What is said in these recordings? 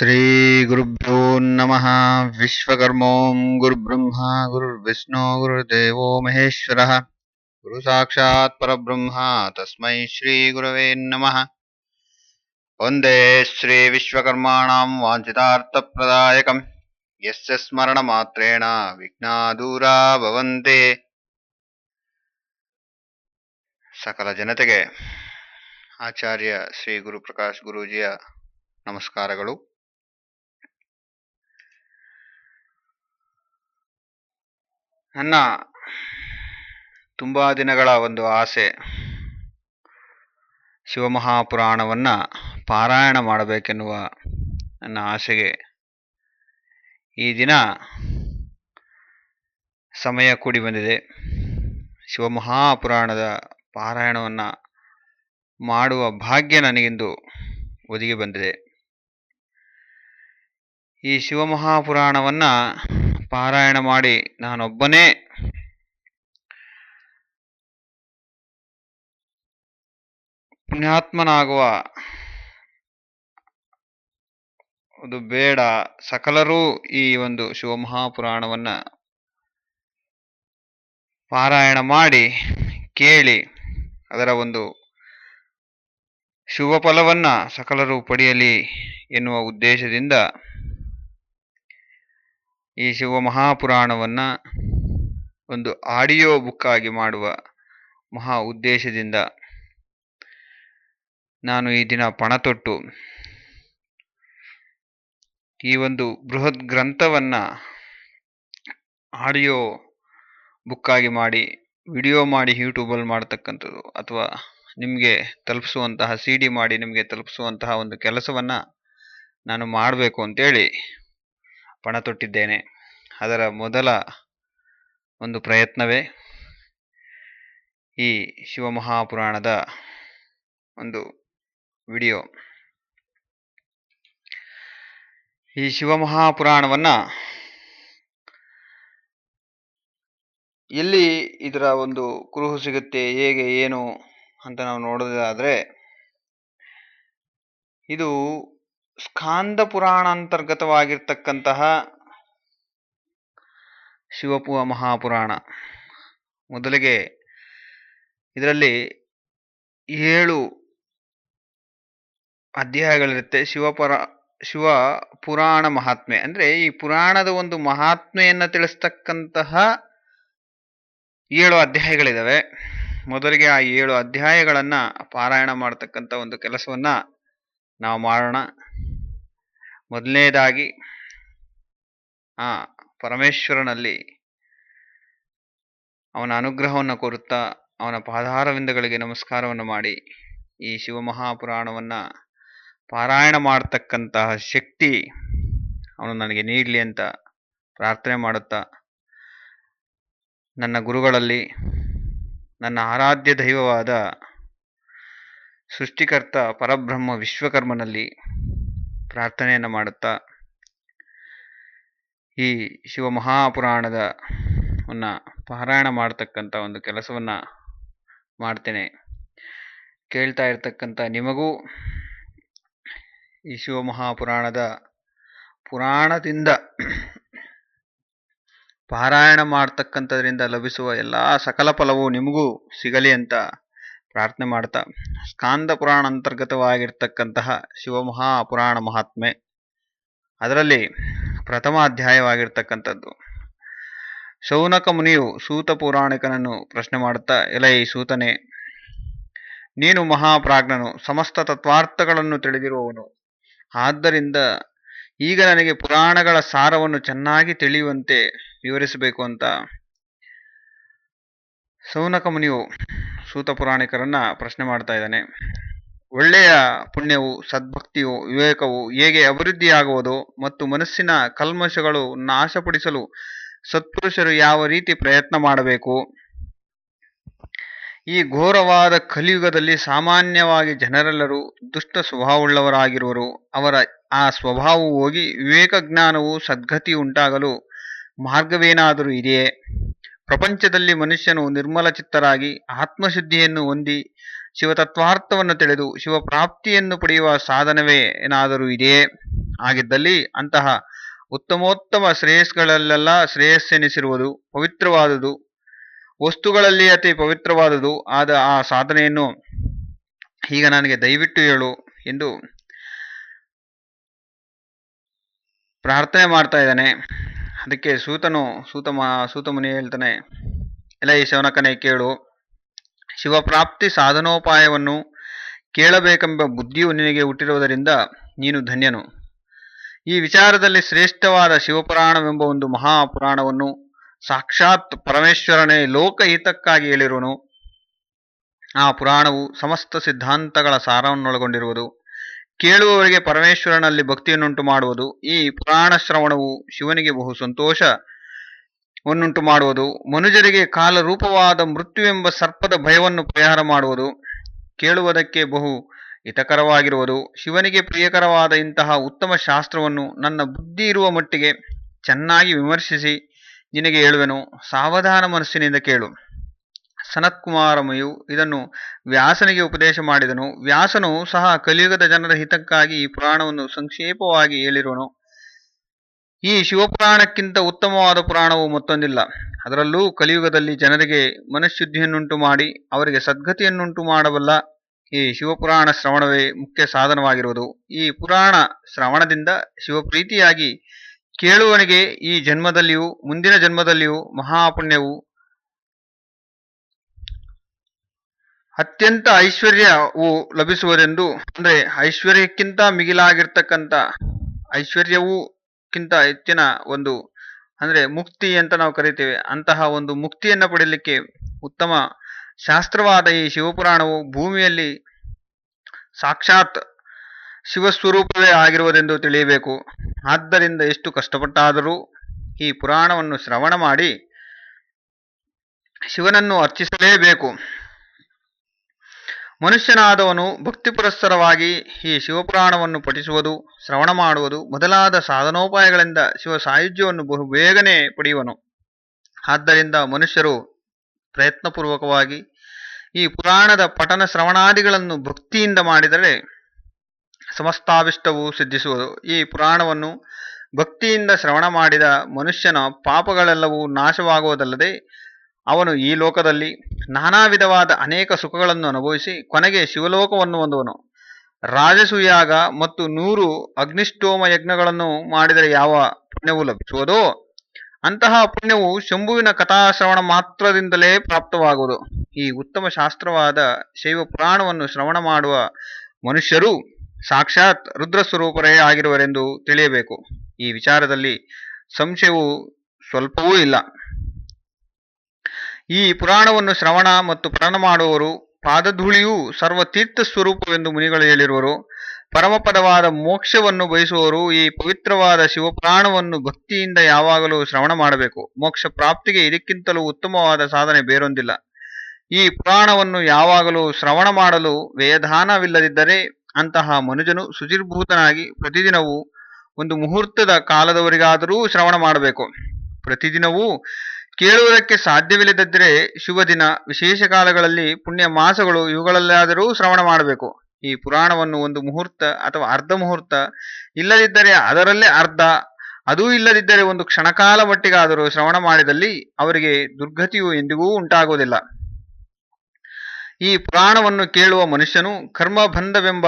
श्रीगुरुभ्यो नमः विश्वकर्मों गुरुब्रह्मा गुरुर्विष्णु गुरुर्देवो महेश्वरः गुरुसाक्षात् परब्रह्म तस्मै श्रीगुरवे नमः वन्दे श्रीविश्वकर्माणां वाञ्छितार्थप्रदायकम् यस्य स्मरणमात्रेण ವಿಘ್ನಾದೂರಾ ಭವಂತೆ ಸಕಲ ಜನತೆಗೆ ಆಚಾರ್ಯ ಶ್ರೀ ಗುರುಪ್ರಕಾಶ್ ಗುರೂಜಿಯ ನಮಸ್ಕಾರಗಳು ನನ್ನ ತುಂಬ ದಿನಗಳ ಒಂದು ಆಸೆ ಶಿವಮಹಾಪುರಾಣವನ್ನು ಪಾರಾಯಣ ಮಾಡಬೇಕೆನ್ನುವ ನನ್ನ ಆಸೆಗೆ ಈ ದಿನ ಸಮಯ ಕೂಡಿ ಬಂದಿದೆ. ಶಿವಮಹಾಪುರಾಣದ ಪಾರಾಯಣವನ್ನು ಮಾಡುವ ಭಾಗ್ಯ ನನಗಿಂದು ಒದಗಿ ಬಂದಿದೆ. ಈ ಶಿವಮಹಾಪುರಾಣವನ್ನ ಪಾರಾಯಣ ಮಾಡಿ ನಾನೊಬ್ಬನೇ ಪುಣ್ಯಾತ್ಮನಾಗುವ ಅದು ಬೇಡ. ಸಕಲರೂ ಈ ಒಂದು ಶಿವಮಹಾಪುರಾಣವನ್ನು ಪಾರಾಯಣ ಮಾಡಿ ಕೇಳಿ ಅದರ ಒಂದು ಶುಭ ಫಲವನ್ನು ಸಕಲರು ಪಡೆಯಲಿ ಎನ್ನುವ ಉದ್ದೇಶದಿಂದ ಈ ಶಿವ ಮಹಾಪುರಾಣವನ್ನ ಒಂದು ಆಡಿಯೋ ಬುಕ್ ಆಗಿ ಮಾಡುವ ಮಹಾ ಉದ್ದೇಶದಿಂದ ನಾನು ಈ ದಿನ ಪಣ ತೊಟ್ಟು ಈ ಒಂದು ಬೃಹತ್ ಗ್ರಂಥವನ್ನು ಆಡಿಯೋ ಬುಕ್ ಆಗಿ ಮಾಡಿ, ವಿಡಿಯೋ ಮಾಡಿ ಯೂಟ್ಯೂಬಲ್ಲಿ ಮಾಡ್ತಕ್ಕಂಥದ್ದು ಅಥವಾ ನಿಮಗೆ ತಲುಪಿಸುವಂತಹ ಸಿ ಡಿ ಮಾಡಿ ನಿಮಗೆ ತಲುಪಿಸುವಂತಹ ಒಂದು ಕೆಲಸವನ್ನು ನಾನು ಮಾಡಬೇಕು ಅಂತೇಳಿ ಪಣ ತೊಟ್ಟಿದ್ದೇನೆ. ಅದರ ಮೊದಲ ಒಂದು ಪ್ರಯತ್ನವೇ ಈ ಶಿವಮಹಾಪುರಾಣದ ಒಂದು ವಿಡಿಯೋ. ಈ ಶಿವಮಹಾಪುರಾಣವನ್ನು ಎಲ್ಲಿ ಇದರ ಒಂದು ಕುರುಹು ಸಿಗುತ್ತೆ, ಹೇಗೆ, ಏನು ಅಂತ ನಾವು ನೋಡೋದಾದರೆ, ಇದು ಸ್ಕಾಂದ ಪುರಾಣ ಅಂತರ್ಗತವಾಗಿರ್ತಕ್ಕಂತಹ ಶಿವಪುವ ಮಹಾಪುರಾಣ. ಮೊದಲಿಗೆ ಇದರಲ್ಲಿ ಏಳು ಅಧ್ಯಾಯಗಳಿರುತ್ತೆ. ಶಿವಪುರ ಶಿವ ಪುರಾಣ ಮಹಾತ್ಮೆ. ಅಂದರೆ ಈ ಪುರಾಣದ ಒಂದು ಮಹಾತ್ಮೆಯನ್ನು ತಿಳಿಸ್ತಕ್ಕಂತಹ ಏಳು ಅಧ್ಯಾಯಗಳಿದ್ದಾವೆ ಮೊದಲಿಗೆ ಆ ಏಳು ಅಧ್ಯಾಯಗಳನ್ನು ಪಾರಾಯಣ ಮಾಡತಕ್ಕಂಥ ಒಂದು ಕೆಲಸವನ್ನು ನಾವು ಮಾಡೋಣ. ಮೊದಲನೇದಾಗಿ, ಆ ಪರಮೇಶ್ವರನಲ್ಲಿ ಅವನ ಅನುಗ್ರಹವನ್ನು ಕೋರುತ್ತಾ ಅವನ ಪಾದಾರವಿಂದಗಳಿಗೆ ನಮಸ್ಕಾರವನ್ನು ಮಾಡಿ, ಈ ಶಿವಮಹಾಪುರಾಣವನ್ನು ಪಾರಾಯಣ ಮಾಡತಕ್ಕಂತಹ ಶಕ್ತಿ ಅವನು ನನಗೆ ನೀಡಲಿ ಅಂತ ಪ್ರಾರ್ಥನೆ ಮಾಡುತ್ತಾ, ನನ್ನ ಗುರುಗಳಲ್ಲಿ, ನನ್ನ ಆರಾಧ್ಯ ದೈವವಾದ ಸೃಷ್ಟಿಕರ್ತ ಪರಬ್ರಹ್ಮ ವಿಶ್ವಕರ್ಮನಲ್ಲಿ ಪ್ರಾರ್ಥನೆಯನ್ನು ಮಾಡುತ್ತಾ ಈ ಶಿವಮಹಾಪುರಾಣದ ಅನ್ನ ಪಾರಾಯಣ ಮಾಡತಕ್ಕಂಥ ಒಂದು ಕೆಲಸವನ್ನು ಮಾಡ್ತೇನೆ. ಕೇಳ್ತಾ ಇರತಕ್ಕಂಥ ನಿಮಗೂ ಈ ಶಿವ ಮಹಾಪುರಾಣದ ಪುರಾಣದಿಂದ ಪಾರಾಯಣ ಮಾಡ್ತಕ್ಕಂಥದ್ರಿಂದ ಲಭಿಸುವ ಎಲ್ಲ ಸಕಲ ಫಲವು ನಿಮಗೂ ಸಿಗಲಿ ಅಂತ ಪ್ರಾರ್ಥನೆ ಮಾಡ್ತಾ, ಸ್ಕಾಂದ ಪುರಾಣ ಅಂತರ್ಗತವಾಗಿರ್ತಕ್ಕಂತಹ ಶಿವಮಹಾಪುರಾಣ ಮಹಾತ್ಮೆ. ಅದರಲ್ಲಿ ಪ್ರಥಮ ಅಧ್ಯಾಯವಾಗಿರ್ತಕ್ಕಂಥದ್ದು. ಶೌನಕ ಮುನಿಯು ಸೂತ ಪುರಾಣಿಕನನ್ನು ಪ್ರಶ್ನೆ ಮಾಡುತ್ತಾ ಎಲೈ ಸೂತನೆ, ನೀನು ಮಹಾಪ್ರಾಜ್ಞನು, ಸಮಸ್ತ ತತ್ವಾರ್ಥಗಳನ್ನು ತಿಳಿದಿರುವವನು. ಆದ್ದರಿಂದ ಈಗ ನನಗೆ ಪುರಾಣಗಳ ಸಾರವನ್ನು ಚೆನ್ನಾಗಿ ತಿಳಿಯುವಂತೆ ವಿವರಿಸಬೇಕು ಅಂತ. ಸೌನಕ ಮುನಿಯು ಸೂತ ಪುರಾಣಿಕರನ್ನ ಪ್ರಶ್ನೆ ಮಾಡ್ತಾ ಇದ್ದಾನೆ. ಒಳ್ಳೆಯ ಪುಣ್ಯವು, ಸದ್ಭಕ್ತಿಯು, ವಿವೇಕವು ಹೇಗೆ ಅಭಿವೃದ್ಧಿಯಾಗುವುದು ಮತ್ತು ಮನಸ್ಸಿನ ಕಲ್ಮಶಗಳು ನಾಶಪಡಿಸಲು ಸತ್ಪುರುಷರು ಯಾವ ರೀತಿ ಪ್ರಯತ್ನ ಮಾಡಬೇಕು? ಈ ಘೋರವಾದ ಕಲಿಯುಗದಲ್ಲಿ ಸಾಮಾನ್ಯವಾಗಿ ಜನರೆಲ್ಲರೂ ದುಷ್ಟ ಸ್ವಭಾವವುಳ್ಳವರಾಗಿರುವರು. ಅವರ ಆ ಸ್ವಭಾವವು ಹೋಗಿ ವಿವೇಕ ಜ್ಞಾನವು ಸದ್ಗತಿ ಉಂಟಾಗಲು ಮಾರ್ಗವೇನಾದರೂ ಇದೆಯೇ? ಪ್ರಪಂಚದಲ್ಲಿ ಮನುಷ್ಯನು ನಿರ್ಮಲ ಚಿತ್ತರಾಗಿ ಆತ್ಮಶುದ್ಧಿಯನ್ನು ಹೊಂದಿ ಶಿವತತ್ವಾರ್ಥವನ್ನು ತಿಳಿದು ಶಿವಪ್ರಾಪ್ತಿಯನ್ನು ಪಡೆಯುವ ಸಾಧನವೇ ಏನಾದರೂ ಇದೆಯೇ? ಆಗಿದ್ದಲ್ಲಿ ಅಂತಹ ಉತ್ತಮೋತ್ತಮ ಶ್ರೇಯಸ್ಗಳಲ್ಲೆಲ್ಲ ಶ್ರೇಯಸ್ಸೆನಿಸಿರುವುದು ಪವಿತ್ರವಾದುದು, ವಸ್ತುಗಳಲ್ಲಿ ಅತಿ ಪವಿತ್ರವಾದುದು. ಆದ ಆ ಸಾಧನೆಯನ್ನು ಈಗ ನನಗೆ ದಯವಿಟ್ಟು ಹೇಳು ಎಂದು ಪ್ರಾರ್ಥನೆ ಮಾಡ್ತಾ ಇದ್ದಾನೆ. ಅದಕ್ಕೆ ಸೂತನು ಸೂತ ಸೂತಮುನಿ ಸೂತ ಮುನಿ ಹೇಳ್ತಾನೆ ಎಲ್ಲ ಈ ಶವನಕನೇ ಕೇಳು. ಶಿವಪ್ರಾಪ್ತಿ ಸಾಧನೋಪಾಯವನ್ನು ಕೇಳಬೇಕೆಂಬ ಬುದ್ಧಿಯು ನಿನಗೆ ಹುಟ್ಟಿರುವುದರಿಂದ ನೀನು ಧನ್ಯನು. ಈ ವಿಚಾರದಲ್ಲಿ ಶ್ರೇಷ್ಠವಾದ ಶಿವಪುರಾಣವೆಂಬ ಒಂದು ಮಹಾಪುರಾಣವನ್ನು ಸಾಕ್ಷಾತ್ ಪರಮೇಶ್ವರನೇ ಲೋಕಹಿತಕ್ಕಾಗಿ ಹೇಳಿರುವನು. ಆ ಪುರಾಣವು ಸಮಸ್ತ ಸಿದ್ಧಾಂತಗಳ ಸಾರವನ್ನೊಳಗೊಂಡಿರುವುದು. ಕೇಳುವವರಿಗೆ ಪರಮೇಶ್ವರನಲ್ಲಿ ಭಕ್ತಿಯನ್ನುಂಟು ಮಾಡುವುದು, ಈ ಪುರಾಣ ಶ್ರವಣವು ಶಿವನಿಗೆ ಬಹು ಸಂತೋಷವನ್ನುಂಟು ಮಾಡುವುದು, ಮನುಜರಿಗೆ ಕಾಲರೂಪವಾದ ಮೃತ್ಯುವೆಂಬ ಸರ್ಪದ ಭಯವನ್ನು ಪರಿಹಾರ ಮಾಡುವುದು, ಕೇಳುವುದಕ್ಕೆ ಬಹು ಹಿತಕರವಾಗಿರುವುದು, ಶಿವನಿಗೆ ಪ್ರಿಯಕರವಾದ ಇಂತಹ ಉತ್ತಮ ಶಾಸ್ತ್ರವನ್ನು ನನ್ನ ಬುದ್ಧಿ ಇರುವ ಮಟ್ಟಿಗೆ ಚೆನ್ನಾಗಿ ವಿಮರ್ಶಿಸಿ ನಿನಗೆ ಹೇಳುವೆನು. ಸಾವಧಾನ ಮನಸ್ಸಿನಿಂದ ಕೇಳು. ಸನತ್ಕುಮಾರಮಯು ಇದನ್ನು ವ್ಯಾಸನಿಗೆ ಉಪದೇಶ ಮಾಡಿದನು. ವ್ಯಾಸನು ಸಹ ಕಲಿಯುಗದ ಜನರ ಹಿತಕ್ಕಾಗಿ ಈ ಪುರಾಣವನ್ನು ಸಂಕ್ಷೇಪವಾಗಿ ಹೇಳಿರುವನು ಈ ಶಿವಪುರಾಣಕ್ಕಿಂತ ಉತ್ತಮವಾದ ಪುರಾಣವು ಮತ್ತೊಂದಿಲ್ಲ. ಅದರಲ್ಲೂ ಕಲಿಯುಗದಲ್ಲಿ ಜನರಿಗೆ ಮನಃಶುದ್ಧಿಯನ್ನುಂಟು ಮಾಡಿ, ಅವರಿಗೆ ಸದ್ಗತಿಯನ್ನುಂಟು ಮಾಡಬಲ್ಲ ಈ ಶಿವಪುರಾಣ ಶ್ರವಣವೇ ಮುಖ್ಯ ಸಾಧನವಾಗಿರುವುದು. ಈ ಪುರಾಣ ಶ್ರವಣದಿಂದ ಶಿವಪ್ರೀತಿಯಾಗಿ ಕೇಳುವನಿಗೆ ಈ ಜನ್ಮದಲ್ಲಿಯೂ, ಮುಂದಿನ ಜನ್ಮದಲ್ಲಿಯೂ ಮಹಾಪುಣ್ಯವು ಅತ್ಯಂತ ಐಶ್ವರ್ಯವು ಲಭಿಸುವುದೆಂದು ಅಂದರೆ ಐಶ್ವರ್ಯಕ್ಕಿಂತ ಮಿಗಿಲಾಗಿರ್ತಕ್ಕಂಥ ಐಶ್ವರ್ಯವೂಕ್ಕಿಂತ ಹೆಚ್ಚಿನ ಒಂದು ಅಂದ್ರೆ ಮುಕ್ತಿ ಅಂತ ನಾವು ಕರಿತೇವೆ. ಅಂತಹ ಒಂದು ಮುಕ್ತಿಯನ್ನು ಪಡೆಯಲಿಕ್ಕೆ ಉತ್ತಮ ಶಾಸ್ತ್ರವಾದ ಈ ಶಿವಪುರಾಣವು ಭೂಮಿಯಲ್ಲಿ ಸಾಕ್ಷಾತ್ ಶಿವಸ್ವರೂಪವೇ ಆಗಿರುವುದೆಂದು ತಿಳಿಯಬೇಕು. ಆದ್ದರಿಂದ ಎಷ್ಟು ಕಷ್ಟಪಟ್ಟಾದರೂ ಈ ಪುರಾಣವನ್ನು ಶ್ರವಣ ಮಾಡಿ ಶಿವನನ್ನು ಅರ್ಚಿಸಲೇಬೇಕು. ಮನುಷ್ಯನಾದವನು ಭಕ್ತಿಪುರಸ್ಸರವಾಗಿ ಈ ಶಿವಪುರಾಣವನ್ನು ಪಠಿಸುವುದು, ಶ್ರವಣ ಮಾಡುವುದು ಮೊದಲಾದ ಸಾಧನೋಪಾಯಗಳಿಂದ ಶಿವ ಸಾಯುಜ್ಯವನ್ನು ಬಹು ಬೇಗನೆ ಪಡೆಯುವನು. ಆದ್ದರಿಂದ ಮನುಷ್ಯರು ಪ್ರಯತ್ನಪೂರ್ವಕವಾಗಿ ಈ ಪುರಾಣದ ಪಠನ ಶ್ರವಣಾದಿಗಳನ್ನು ಭಕ್ತಿಯಿಂದ ಮಾಡಿದರೆ ಸಮಸ್ತಾಭಿಷ್ಟವು ಸಿದ್ಧಿಸುವುದು. ಈ ಪುರಾಣವನ್ನು ಭಕ್ತಿಯಿಂದ ಶ್ರವಣ ಮಾಡಿದ ಮನುಷ್ಯನ ಪಾಪಗಳೆಲ್ಲವೂ ನಾಶವಾಗುವುದಲ್ಲದೆ ಅವನು ಈ ಲೋಕದಲ್ಲಿ ನಾನಾ ವಿಧವಾದ ಅನೇಕ ಸುಖಗಳನ್ನು ಅನುಭವಿಸಿ ಕೊನೆಗೆ ಶಿವಲೋಕವನ್ನು ಹೊಂದುವನು. ರಾಜಸೂಯಾಗ ಮತ್ತು ನೂರು ಅಗ್ನಿಷ್ಠೋಮ ಯಜ್ಞಗಳನ್ನು ಮಾಡಿದರೆ ಯಾವ ಪುಣ್ಯವು ಲಭಿಸುವುದೋ ಅಂತಹ ಪುಣ್ಯವು ಶಂಭುವಿನ ಕಥಾಶ್ರವಣ ಮಾತ್ರದಿಂದಲೇ ಪ್ರಾಪ್ತವಾಗುವುದು. ಈ ಉತ್ತಮ ಶಾಸ್ತ್ರವಾದ ಶೈವ ಪುರಾಣವನ್ನು ಶ್ರವಣ ಮಾಡುವ ಮನುಷ್ಯರು ಸಾಕ್ಷಾತ್ ರುದ್ರ ಸ್ವರೂಪರೇ ಆಗಿರುವರೆಂದು ತಿಳಿಯಬೇಕು. ಈ ವಿಚಾರದಲ್ಲಿ ಸಂಶಯವು ಸ್ವಲ್ಪವೂ ಇಲ್ಲ. ಈ ಪುರಾಣವನ್ನು ಶ್ರವಣ ಮತ್ತು ಪಠಣ ಮಾಡುವವರು ಪಾದಧೂಳಿಯೂ ಸರ್ವತೀರ್ಥ ಸ್ವರೂಪವೆಂದು ಮುನಿಗಳು ಹೇಳಿರುವರು. ಪರಮಪದವಾದ ಮೋಕ್ಷವನ್ನು ಬಯಸುವವರು ಈ ಪವಿತ್ರವಾದ ಶಿವಪುರಾಣವನ್ನು ಭಕ್ತಿಯಿಂದ ಯಾವಾಗಲೂ ಶ್ರವಣ ಮಾಡಬೇಕು. ಮೋಕ್ಷ ಪ್ರಾಪ್ತಿಗೆ ಇದಕ್ಕಿಂತಲೂ ಉತ್ತಮವಾದ ಸಾಧನೆ ಬೇರೊಂದಿಲ್ಲ. ಈ ಪುರಾಣವನ್ನು ಯಾವಾಗಲೂ ಶ್ರವಣ ಮಾಡಲು ವ್ಯಯಧಾನವಿಲ್ಲದಿದ್ದರೆ ಅಂತಹ ಮನುಜನು ಸುಜಿರ್ಭೂತನಾಗಿ ಪ್ರತಿದಿನವೂ ಒಂದು ಮುಹೂರ್ತದ ಕಾಲದವರೆಗಾದರೂ ಶ್ರವಣ ಮಾಡಬೇಕು. ಪ್ರತಿದಿನವೂ ಕೇಳುವುದಕ್ಕೆ ಸಾಧ್ಯವಿಲ್ಲದಿದ್ದರೆ ಶುಭ ದಿನ ವಿಶೇಷ ಕಾಲಗಳಲ್ಲಿ ಪುಣ್ಯ ಮಾಸಗಳು ಇವುಗಳಲ್ಲಾದರೂ ಶ್ರವಣ ಮಾಡಬೇಕು. ಈ ಪುರಾಣವನ್ನು ಒಂದು ಮುಹೂರ್ತ ಅಥವಾ ಅರ್ಧ ಮುಹೂರ್ತ ಇಲ್ಲದಿದ್ದರೆ ಅದರಲ್ಲೇ ಅರ್ಧ, ಅದೂ ಇಲ್ಲದಿದ್ದರೆ ಒಂದು ಕ್ಷಣಕಾಲ ಮಟ್ಟಿಗಾದರೂ ಶ್ರವಣ ಮಾಡಿದಲ್ಲಿ ಅವರಿಗೆ ದುರ್ಗತಿಯು ಎಂದಿಗೂ ಉಂಟಾಗುವುದಿಲ್ಲ. ಈ ಪುರಾಣವನ್ನು ಕೇಳುವ ಮನುಷ್ಯನು ಕರ್ಮಬಂಧವೆಂಬ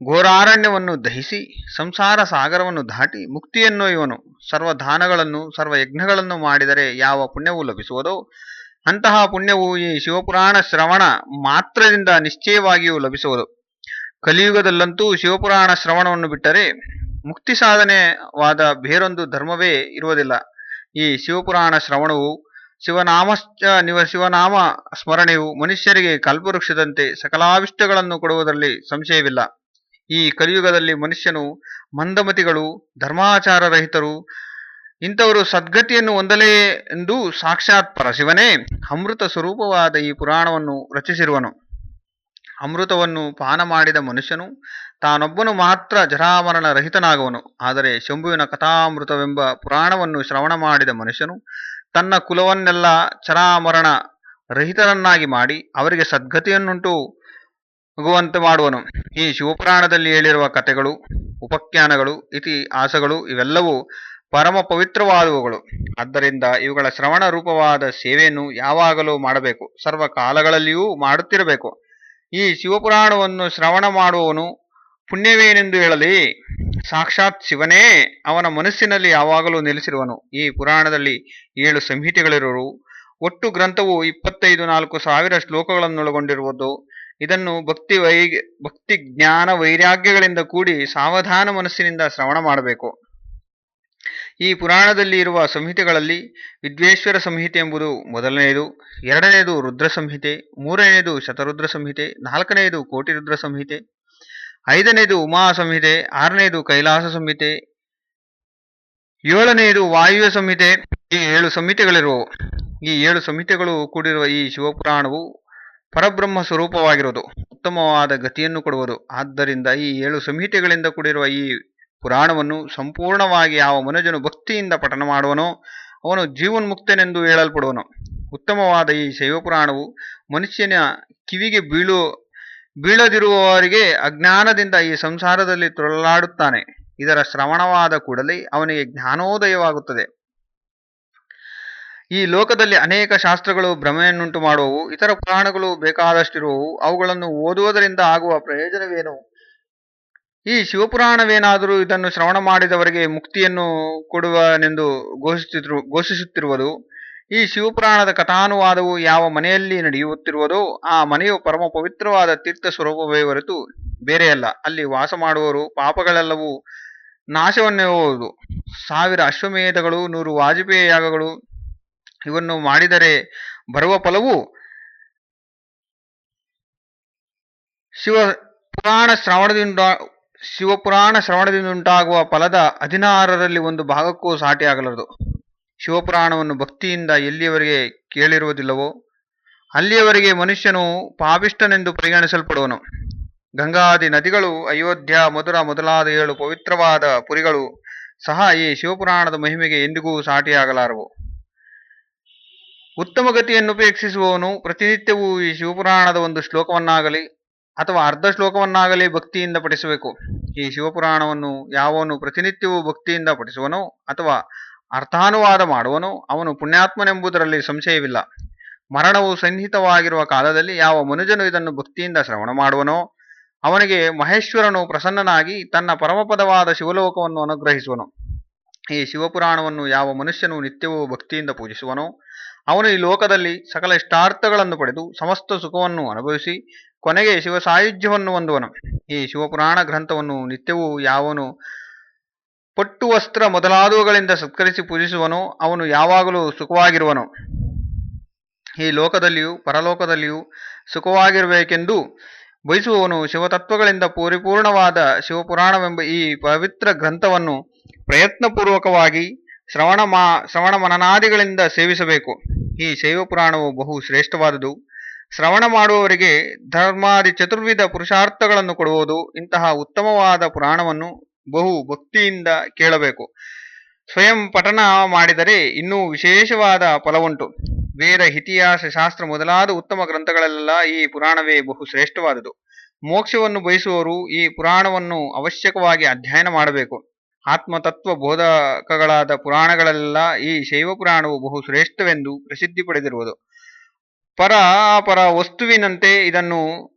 ಘೋರಾರಣ್ಯವನ್ನು ದಹಿಸಿ, ಸಂಸಾರ ಸಾಗರವನ್ನು ದಾಟಿ ಮುಕ್ತಿಯನ್ನು ಇವನು, ಸರ್ವಧಾನಗಳನ್ನು ಸರ್ವ ಯಜ್ಞಗಳನ್ನು ಮಾಡಿದರೆ ಯಾವ ಪುಣ್ಯವು ಲಭಿಸುವುದೋ, ಅಂತಹ ಪುಣ್ಯವು ಈ ಶಿವಪುರಾಣ ಶ್ರವಣ ಮಾತ್ರದಿಂದ ನಿಶ್ಚಯವಾಗಿಯೂ ಲಭಿಸುವುದು. ಕಲಿಯುಗದಲ್ಲಂತೂ ಶಿವಪುರಾಣ ಶ್ರವಣವನ್ನು ಬಿಟ್ಟರೆ ಮುಕ್ತಿ ಸಾಧನೆವಾದ ಬೇರೊಂದು ಧರ್ಮವೇ ಇರುವುದಿಲ್ಲ. ಈ ಶಿವಪುರಾಣ ಶ್ರವಣವು ಶಿವನಾಮ ನಿವ ಶಿವನಾಮ ಸ್ಮರಣೆಯು ಮನುಷ್ಯರಿಗೆ ಕಲ್ಪವೃಕ್ಷದಂತೆ ಸಕಲಾವಿಷ್ಟಗಳನ್ನು ಕೊಡುವುದರಲ್ಲಿ ಸಂಶಯವಿಲ್ಲ. ಈ ಕಲಿಯುಗದಲ್ಲಿ ಮನುಷ್ಯನು ಮಂದಮತಿಗಳು ಧರ್ಮಾಚಾರ ರಹಿತರು ಇಂಥವರು ಸದ್ಗತಿಯನ್ನು ಹೊಂದಲೇ ಎಂದು ಸಾಕ್ಷಾತ್ ಪರಶಿವನೇ ಅಮೃತ ಸ್ವರೂಪವಾದ ಈ ಪುರಾಣವನ್ನು ರಚಿಸಿರುವನು. ಅಮೃತವನ್ನು ಪಾನ ಮಾಡಿದ ಮನುಷ್ಯನು ತಾನೊಬ್ಬನು ಮಾತ್ರ ಜರಾಮರಣ ರಹಿತನಾಗುವನು ಆದರೆ ಶಂಭುವಿನ ಕಥಾಮೃತವೆಂಬ ಪುರಾಣವನ್ನು ಶ್ರವಣ ಮಾಡಿದ ಮನುಷ್ಯನು ತನ್ನ ಕುಲವನ್ನೆಲ್ಲ ಚರಾಮರಣ ರಹಿತರನ್ನಾಗಿ ಮಾಡಿ ಅವರಿಗೆ ಸದ್ಗತಿಯನ್ನುಂಟು ಆಗುವಂತೆ ಮಾಡುವನು. ಈ ಶಿವಪುರಾಣದಲ್ಲಿ ಹೇಳಿರುವ ಕಥೆಗಳು, ಉಪಖ್ಯಾನಗಳು, ಇತಿಹಾಸಗಳು ಇವೆಲ್ಲವೂ ಪರಮ ಪವಿತ್ರವಾದವುಗಳು. ಆದ್ದರಿಂದ ಇವುಗಳ ಶ್ರವಣ ರೂಪವಾದ ಸೇವೆಯನ್ನು ಯಾವಾಗಲೂ ಮಾಡಬೇಕು. ಸರ್ವ ಕಾಲಗಳಲ್ಲಿಯೂ ಮಾಡುತ್ತಿರಬೇಕು. ಈ ಶಿವಪುರಾಣವನ್ನು ಶ್ರವಣ ಮಾಡುವವನು ಪುಣ್ಯವೇನೆಂದು ಹೇಳಲಿ? ಸಾಕ್ಷಾತ್ ಶಿವನೇ ಅವನ ಮನಸ್ಸಿನಲ್ಲಿ ಯಾವಾಗಲೂ ನೆಲೆಸಿರುವನು. ಈ ಪುರಾಣದಲ್ಲಿ ಏಳು ಸಂಹಿತೆಗಳಿರುವರು ಒಟ್ಟು ಗ್ರಂಥವು ಇಪ್ಪತ್ತೈದು ನಾಲ್ಕು ಸಾವಿರ ಶ್ಲೋಕಗಳನ್ನೊಳಗೊಂಡಿರುವುದು. ಇದನ್ನು ಭಕ್ತಿ ವೈ ಭಕ್ತಿ ಜ್ಞಾನ ವೈರಾಗ್ಯಗಳಿಂದ ಕೂಡಿ ಸಾವಧಾನ ಮನಸ್ಸಿನಿಂದ ಶ್ರವಣ ಮಾಡಬೇಕು. ಈ ಪುರಾಣದಲ್ಲಿ ಇರುವ ಸಂಹಿತೆಗಳಲ್ಲಿ ವಿದ್ವೇಶ್ವರ ಸಂಹಿತೆ ಎಂಬುದು ಮೊದಲನೆಯದು, ಎರಡನೆಯದು ರುದ್ರ ಸಂಹಿತೆ, ಮೂರನೆಯದು ಶತರುದ್ರ ಸಂಹಿತೆ, ನಾಲ್ಕನೆಯದು ಕೋಟಿ ರುದ್ರ ಸಂಹಿತೆ, ಐದನೆಯದು ಉಮಾ ಸಂಹಿತೆ, ಆರನೆಯದು ಕೈಲಾಸ ಸಂಹಿತೆ, ಏಳನೆಯದು ವಾಯುವ್ಯ ಸಂಹಿತೆ ಈ ಏಳು ಸಂಹಿತೆಗಳಿರುವವು. ಈ ಏಳು ಸಂಹಿತೆಗಳು ಕೂಡಿರುವ ಈ ಶಿವಪುರಾಣವು ಪರಬ್ರಹ್ಮ ಸ್ವರೂಪವಾಗಿರುವುದು, ಉತ್ತಮವಾದ ಗತಿಯನ್ನು ಕೊಡುವುದು. ಆದ್ದರಿಂದ ಈ ಏಳು ಸಂಹಿತೆಗಳಿಂದ ಕೂಡಿರುವ ಈ ಪುರಾಣವನ್ನು ಸಂಪೂರ್ಣವಾಗಿ ಯಾವ ಮನುಜನು ಭಕ್ತಿಯಿಂದ ಪಠನ ಮಾಡುವನೋ, ಅವನು ಜೀವನ್ಮುಕ್ತನೆಂದು ಹೇಳಲ್ಪಡುವನು. ಉತ್ತಮವಾದ ಈ ಶೈವಪುರಾಣವು ಮನುಷ್ಯನ ಕಿವಿಗೆ ಬೀಳು, ಬೀಳದಿರುವವರಿಗೆ ಅಜ್ಞಾನದಿಂದ ಈ ಸಂಸಾರದಲ್ಲಿ ತೊಳಲಾಡುತ್ತಾನೆ. ಇದರ ಶ್ರವಣವಾದ ಕೂಡಲೇ ಅವನಿಗೆ ಜ್ಞಾನೋದಯವಾಗುತ್ತದೆ. ಈ ಲೋಕದಲ್ಲಿ ಅನೇಕ ಶಾಸ್ತ್ರಗಳು ಭ್ರಮೆಯನ್ನುಂಟು ಮಾಡುವವು, ಇತರ ಪುರಾಣಗಳು ಬೇಕಾದಷ್ಟಿರುವವು, ಅವುಗಳನ್ನು ಓದುವುದರಿಂದ ಆಗುವ ಪ್ರಯೋಜನವೇನು? ಈ ಶಿವಪುರಾಣವೇನಾದರೂ ಇದನ್ನು ಶ್ರವಣ ಮಾಡಿದವರಿಗೆ ಮುಕ್ತಿಯನ್ನು ಕೊಡುವನೆಂದು ಘೋಷಿಸುತ್ತಿರು, ಘೋಷಿಸುತ್ತಿರುವುದು? ಈ ಶಿವಪುರಾಣದ ಕಥಾನುವಾದವು ಯಾವ ಮನೆಯಲ್ಲಿ ನಡೆಯುತ್ತಿರುವುದೋ, ಆ ಮನೆಯು ಪರಮ ಪವಿತ್ರವಾದ ತೀರ್ಥ ಸ್ವರೂಪವೇ ಹೊರತು ಬೇರೆಯಲ್ಲ. ಅಲ್ಲಿ ವಾಸ ಮಾಡುವವರು ಪಾಪಗಳೆಲ್ಲವೂ ನಾಶವನ್ನೇ ಹೋಗುವುದು. ಸಾವಿರ ಅಶ್ವಮೇಧಗಳು, ನೂರು ವಾಜಪೇಯ ಯಾಗಗಳು ಇವನ್ನು ಮಾಡಿದರೆ ಬರುವ ಫಲವು ಶಿವ ಪುರಾಣ ಶ್ರವಣದಿಂದ ಶಿವಪುರಾಣ ಶ್ರವಣದಿಂದುಂಟಾಗುವ ಫಲದ ಹದಿನಾರರಲ್ಲಿ ಒಂದು ಭಾಗಕ್ಕೂ ಸಾಟಿಯಾಗಲಾರದು ಶಿವಪುರಾಣವನ್ನು ಭಕ್ತಿಯಿಂದ ಎಲ್ಲಿಯವರೆಗೆ ಕೇಳಿರುವುದಿಲ್ಲವೋ, ಅಲ್ಲಿಯವರೆಗೆ ಮನುಷ್ಯನು ಪಾಪಿಷ್ಟನೆಂದು ಪರಿಗಣಿಸಲ್ಪಡುವನು. ಗಂಗಾದಿ ನದಿಗಳು, ಅಯೋಧ್ಯ ಮಧುರ ಮೊದಲಾದ ಏಳು ಪವಿತ್ರವಾದ ಪುರಿಗಳು ಸಹ ಈ ಶಿವಪುರಾಣದ ಮಹಿಮೆಗೆ ಎಂದಿಗೂ ಸಾಟಿಯಾಗಲಾರವು. ಉತ್ತಮ ಗತಿಯನ್ನು ಉಪೇಕ್ಷಿಸುವವನು ಪ್ರತಿನಿತ್ಯವೂ ಈ ಶಿವಪುರಾಣದ ಒಂದು ಶ್ಲೋಕವನ್ನಾಗಲಿ ಅಥವಾ ಅರ್ಧ ಶ್ಲೋಕವನ್ನಾಗಲಿ ಭಕ್ತಿಯಿಂದ ಪಠಿಸಬೇಕು. ಈ ಶಿವಪುರಾಣವನ್ನು ಯಾವನು ಪ್ರತಿನಿತ್ಯವೂ ಭಕ್ತಿಯಿಂದ ಪಠಿಸುವನೋ ಅಥವಾ ಅರ್ಥಾನುವಾದ ಮಾಡುವನೋ ಅವನು ಪುಣ್ಯಾತ್ಮನೆಂಬುದರಲ್ಲಿ ಸಂಶಯವಿಲ್ಲ. ಮರಣವು ಸನ್ನಿಹಿತವಾಗಿರುವ ಕಾಲದಲ್ಲಿ ಯಾವ ಮನುಜನು ಇದನ್ನು ಭಕ್ತಿಯಿಂದ ಶ್ರವಣ ಮಾಡುವನೋ ಅವನಿಗೆ ಮಹೇಶ್ವರನು ಪ್ರಸನ್ನನಾಗಿ ತನ್ನ ಪರಮಪದವಾದ ಶಿವಲೋಕವನ್ನು ಅನುಗ್ರಹಿಸುವನು. ಈ ಶಿವಪುರಾಣವನ್ನು ಯಾವ ಮನುಷ್ಯನು ನಿತ್ಯವೂ ಭಕ್ತಿಯಿಂದ ಪೂಜಿಸುವನೋ ಅವನು ಈ ಲೋಕದಲ್ಲಿ ಸಕಲ ಇಷ್ಟಾರ್ಥಗಳನ್ನು ಪಡೆದು ಸಮಸ್ತ ಸುಖವನ್ನು ಅನುಭವಿಸಿ, ಕೊನೆಗೆ ಶಿವ ಸಾಯುಜ್ಯವನ್ನು ಹೊಂದುವನು. ಈ ಶಿವಪುರಾಣ ಗ್ರಂಥವನ್ನು ನಿತ್ಯವೂ ಯಾವನು ಪಟ್ಟು ವಸ್ತ್ರ ಮೊದಲಾದವುಗಳಿಂದ ಸತ್ಕರಿಸಿ ಪೂಜಿಸುವನು, ಅವನು ಯಾವಾಗಲೂ ಸುಖವಾಗಿರುವನು. ಈ ಲೋಕದಲ್ಲಿಯೂ, ಪರಲೋಕದಲ್ಲಿಯೂ ಸುಖವಾಗಿರಬೇಕೆಂದು ಬಯಸುವವನು ಶಿವತತ್ವಗಳಿಂದ ಪರಿಪೂರ್ಣವಾದ ಶಿವಪುರಾಣವೆಂಬ ಈ ಪವಿತ್ರ ಗ್ರಂಥವನ್ನು ಪ್ರಯತ್ನಪೂರ್ವಕವಾಗಿ ಶ್ರವಣ ಮಾ, ಶ್ರವಣ ಮನನಾದಿಗಳಿಂದ ಸೇವಿಸಬೇಕು. ಈ ಶೈವ ಪುರಾಣವು ಬಹು ಶ್ರೇಷ್ಠವಾದುದು. ಶ್ರವಣ ಮಾಡುವವರಿಗೆ ಧರ್ಮಾದಿ ಚತುರ್ವಿಧ ಪುರುಷಾರ್ಥಗಳನ್ನು ಕೊಡುವುದು, ಇಂತಹ ಉತ್ತಮವಾದ ಪುರಾಣವನ್ನು ಬಹು ಭಕ್ತಿಯಿಂದ ಕೇಳಬೇಕು. ಸ್ವಯಂ ಪಠನ ಮಾಡಿದರೆ ಇನ್ನೂ ವಿಶೇಷವಾದ ಫಲವುಂಟು. ವೇದ, ಇತಿಹಾಸ, ಶಾಸ್ತ್ರ ಮೊದಲಾದ ಉತ್ತಮ ಗ್ರಂಥಗಳಲ್ಲೆಲ್ಲ ಈ ಪುರಾಣವೇ ಬಹು ಶ್ರೇಷ್ಠವಾದುದು. ಮೋಕ್ಷವನ್ನು ಬಯಸುವವರು ಈ ಪುರಾಣವನ್ನು ಅವಶ್ಯಕವಾಗಿ ಅಧ್ಯಯನ ಮಾಡಬೇಕು. ಆತ್ಮತತ್ವ ಬೋಧಕಗಳಾದ ಪುರಾಣಗಳೆಲ್ಲ ಈ ಶೈವ ಪುರಾಣವು ಬಹು ಶ್ರೇಷ್ಠವೆಂದು ಪ್ರಸಿದ್ಧಿ ಪಡೆದಿರುವುದು. ಪರ ಪರ ವಸ್ತುವಿನಂತೆ ಇದನ್ನು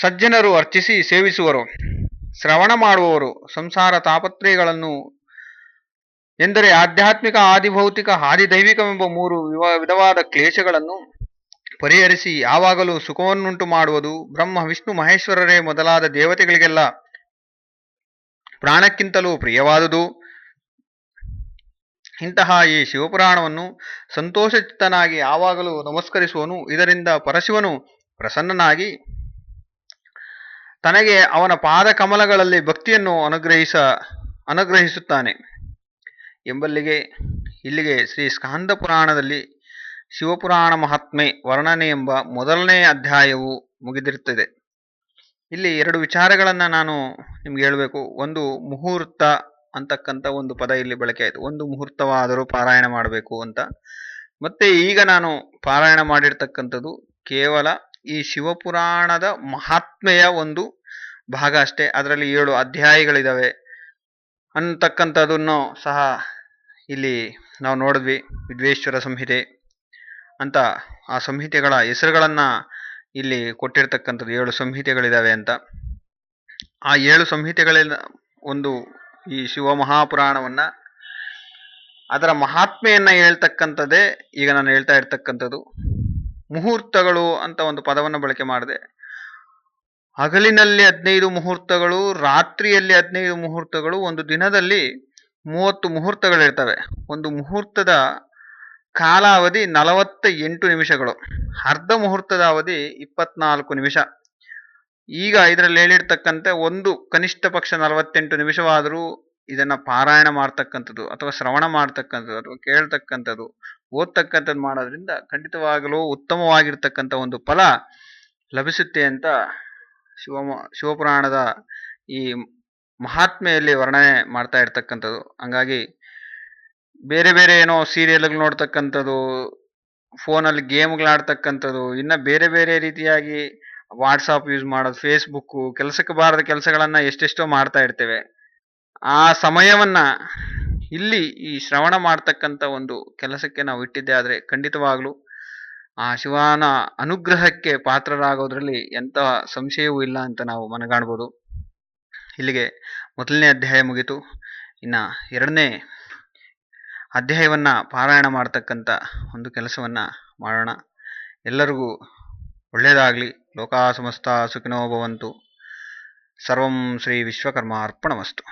ಸಜ್ಜನರು ಅರ್ಚಿಸಿ ಸೇವಿಸುವರು. ಶ್ರವಣ ಮಾಡುವವರು ಸಂಸಾರ ತಾಪತ್ರಯಗಳನ್ನು ಎಂದರೆ ಆಧ್ಯಾತ್ಮಿಕ, ಆದಿಭೌತಿಕ, ಆದಿದೈವಿಕವೆಂಬ ಮೂರು ವಿವ- ವಿಧವಾದ ಕ್ಲೇಶಗಳನ್ನು ಪರಿಹರಿಸಿ ಯಾವಾಗಲೂ ಸುಖವನ್ನುಂಟು ಮಾಡುವುದು ಬ್ರಹ್ಮ, ವಿಷ್ಣು, ಮಹೇಶ್ವರರೇ ಮೊದಲಾದ ದೇವತೆಗಳಿಗೆಲ್ಲ ಪ್ರಾಣಕ್ಕಿಂತಲೂ ಪ್ರಿಯವಾದುದು. ಇಂತಹ ಈ ಶಿವಪುರಾಣವನ್ನು ಸಂತೋಷಚಿತ್ತನಾಗಿ ಯಾವಾಗಲೂ ನಮಸ್ಕರಿಸುವನು. ಇದರಿಂದ ಪರಶಿವನು ಪ್ರಸನ್ನನಾಗಿ ತನಗೆ ಅವನ ಪಾದ ಕಮಲಗಳಲ್ಲಿ ಭಕ್ತಿಯನ್ನು ಅನುಗ್ರಹಿಸ, ಅನುಗ್ರಹಿಸುತ್ತಾನೆ. ಎಂಬಲ್ಲಿಗೆ, ಇಲ್ಲಿಗೆ ಶ್ರೀ ಸ್ಕಾಂದ ಪುರಾಣದಲ್ಲಿ ಶಿವಪುರಾಣ ಮಹಾತ್ಮೆ ವರ್ಣನೆ ಎಂಬ ಮೊದಲನೇ ಅಧ್ಯಾಯವು ಮುಗಿದಿರುತ್ತದೆ. ಇಲ್ಲಿ ಎರಡು ವಿಚಾರಗಳನ್ನು ನಾನು ನಿಮ್ಗೆ ಹೇಳಬೇಕು, ಒಂದು ಮುಹೂರ್ತ ಅಂತಕ್ಕಂಥ ಒಂದು ಪದ ಇಲ್ಲಿ ಬಳಕೆ ಆಯಿತು. ಒಂದು ಮುಹೂರ್ತವಾದರೂ ಪಾರಾಯಣ ಮಾಡಬೇಕು ಅಂತ. ಮತ್ತೆ ಈಗ ನಾನು ಪಾರಾಯಣ ಮಾಡಿರ್ತಕ್ಕಂಥದ್ದು ಕೇವಲ ಈ ಶಿವಪುರಾಣದ ಮಹಾತ್ಮೆಯ ಒಂದು ಭಾಗ ಅಷ್ಟೇ. ಅದರಲ್ಲಿ ಏಳು ಅಧ್ಯಾಯಗಳಿದ್ದಾವೆ ಅಂತಕ್ಕಂಥದ್ದನ್ನು ಸಹ ಇಲ್ಲಿ ನಾವು ನೋಡಿದ್ವಿ, ವಿದ್ವೇಶ್ವರ ಸಂಹಿತೆ ಅಂತ. ಆ ಸಂಹಿತೆಗಳ ಹೆಸರುಗಳನ್ನು ಇಲ್ಲಿ ಕೊಟ್ಟಿರ್ತಕ್ಕಂಥದ್ದು ಏಳು ಸಂಹಿತೆಗಳಿದ್ದಾವೆ ಅಂತ. ಆ ಏಳು ಸಂಹಿತೆಗಳಿಂದ ಒಂದು ಈ ಶಿವಮಹಾಪುರಾಣವನ್ನ ಅದರ ಮಹಾತ್ಮೆಯನ್ನು ಹೇಳ್ತಕ್ಕಂಥದ್ದೇ ಈಗ ನಾನು ಹೇಳ್ತಾ ಇರ್ತಕ್ಕಂಥದ್ದು. ಮುಹೂರ್ತಗಳು ಅಂತ ಒಂದು ಪದವನ್ನು ಬಳಕೆ ಮಾಡಿದೆ. ಹಗಲಿನಲ್ಲಿ ಹದಿನೈದು ಮುಹೂರ್ತಗಳು, ರಾತ್ರಿಯಲ್ಲಿ ಹದಿನೈದು ಮುಹೂರ್ತಗಳು, ಒಂದು ದಿನದಲ್ಲಿ ಮೂವತ್ತು ಮುಹೂರ್ತಗಳಿರ್ತವೆ. ಒಂದು ಮುಹೂರ್ತದ ಕಾಲಾವಧಿ ನಲವತ್ತ ಎಂಟು ನಿಮಿಷಗಳು. ಅರ್ಧ ಮುಹೂರ್ತದ ಅವಧಿ ಇಪ್ಪತ್ನಾಲ್ಕು ನಿಮಿಷ. ಈಗ ಇದರಲ್ಲಿ ಹೇಳಿರ್ತಕ್ಕಂತೆ ಒಂದು ಕನಿಷ್ಠ ಪಕ್ಷ ನಲವತ್ತೆಂಟು ನಿಮಿಷವಾದರೂ ಇದನ್ನ ಪಾರಾಯಣ ಮಾಡ್ತಕ್ಕಂಥದ್ದು ಅಥವಾ ಶ್ರವಣ ಮಾಡ್ತಕ್ಕಂಥದ್ದು ಅಥವಾ ಕೇಳ್ತಕ್ಕಂಥದ್ದು, ಓದ್ತಕ್ಕಂಥದ್ದು ಮಾಡೋದ್ರಿಂದ ಖಂಡಿತವಾಗಲೂ ಉತ್ತಮವಾಗಿರ್ತಕ್ಕಂಥ ಒಂದು ಫಲ ಲಭಿಸುತ್ತೆ ಅಂತ ಶಿವಮ, ಶಿವಪುರಾಣದ ಈ ಮಹಾತ್ಮೆಯಲ್ಲಿ ವರ್ಣನೆ ಮಾಡ್ತಾ ಇರ್ತಕ್ಕಂಥದ್ದು. ಹಂಗಾಗಿ ಬೇರೆ ಬೇರೆ ಏನೋ ಸೀರಿಯಲ್ಗಳು ನೋಡ್ತಕ್ಕಂಥದ್ದು, ಫೋನಲ್ಲಿ ಗೇಮ್ಗಳಾಡ್ತಕ್ಕಂಥದ್ದು ಇನ್ನು ಬೇರೆ ಬೇರೆ ರೀತಿಯಾಗಿ ವಾಟ್ಸಾಪ್ ಯೂಸ್ ಮಾಡೋದು ಫೇಸ್ಬುಕ್ಕು ಕೆಲಸಕ್ಕೆ ಬಾರದ ಕೆಲಸಗಳನ್ನು ಎಷ್ಟೆಷ್ಟೋ ಮಾಡ್ತಾ ಇರ್ತೇವೆ. ಆ ಸಮಯವನ್ನು ಇಲ್ಲಿ ಈ ಶ್ರವಣ ಮಾಡ್ತಕ್ಕಂಥ ಒಂದು ಕೆಲಸಕ್ಕೆ ನಾವು ಇಟ್ಟಿದ್ದೆ ಆದರೆ ಖಂಡಿತವಾಗಲೂ ಆ ಶಿವನ ಅನುಗ್ರಹಕ್ಕೆ ಪಾತ್ರರಾಗೋದ್ರಲ್ಲಿ ಎಂಥ ಸಂಶಯವೂ ಇಲ್ಲ ಅಂತ ನಾವು ಮನಗಾಣ್ಬೋದು. ಇಲ್ಲಿಗೆ ಮೊದಲನೇ ಅಧ್ಯಾಯ ಮುಗಿತು. ಇನ್ನು ಎರಡನೇ ಅಧ್ಯಾಯವನ್ನು ಪಾರಾಯಣ ಮಾಡ್ತಕ್ಕಂಥ ಒಂದು ಕೆಲಸವನ್ನು ಮಾಡೋಣ. ಎಲ್ಲರಿಗೂ ಒಳ್ಳೆಯದಾಗಲಿ ಲೋಕಾ ಸಮಸ್ತ ಸುಖಿನೋ ಭವಂತು. ಸರ್ವಂ ಶ್ರೀ ವಿಶ್ವಕರ್ಮ ಅರ್ಪಣಮಸ್ತು.